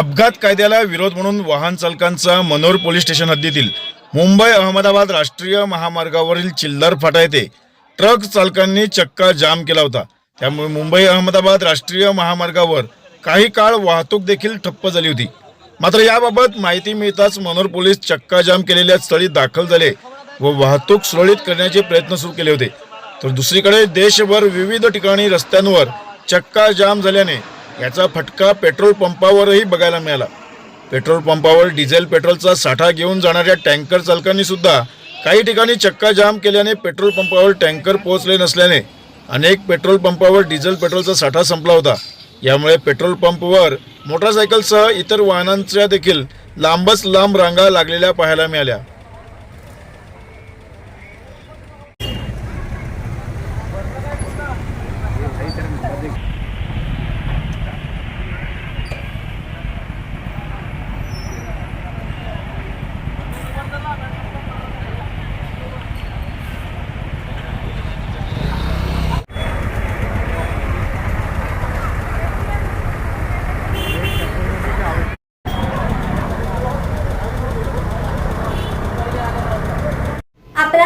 अपघात कायद्याला विरोध म्हणून वाहन चालकांचा मनोर पोलीस स्टेशन हद्दीतील मुंबई अहमदाबाद राष्ट्रीय महामार्गावरील चिल्लर फाटा येथे ट्रक चालकांनी चक्का जाम केला होता. त्यामुळे मुंबई अहमदाबाद राष्ट्रीय महामार्गावर काही काळ वाहतूक देखील ठप्प झाली होती. मात्र याबाबत माहिती मिळताच मनोर पोलीस चक्का जाम केलेल्या स्थळी दाखल झाले व वाहतूक सुरळीत करण्याचे प्रयत्न सुरू केले होते. तर दुसरीकडे देशभर विविध ठिकाणी रस्त्यांवर चक्का जाम झाल्याने याचा फटका पेट्रोल पंपावरही बघायला मिळाला. पेट्रोल पंपावर डिझेल पेट्रोलचा साठा घेऊन जाणाऱ्या टँकर चालकांनी सुद्धा काही ठिकाणी चक्का जाम केल्याने पेट्रोल पंपावर टँकर पोहोचले नसल्याने अनेक पेट्रोल पंपावर डिझेल पेट्रोलचा साठा संपला होता. यामुळे पेट्रोल पंपवर मोटारसायकलसह इतर वाहनांच्या देखील लांबच लांब रांगा लागलेल्या पाहायला मिळाल्या.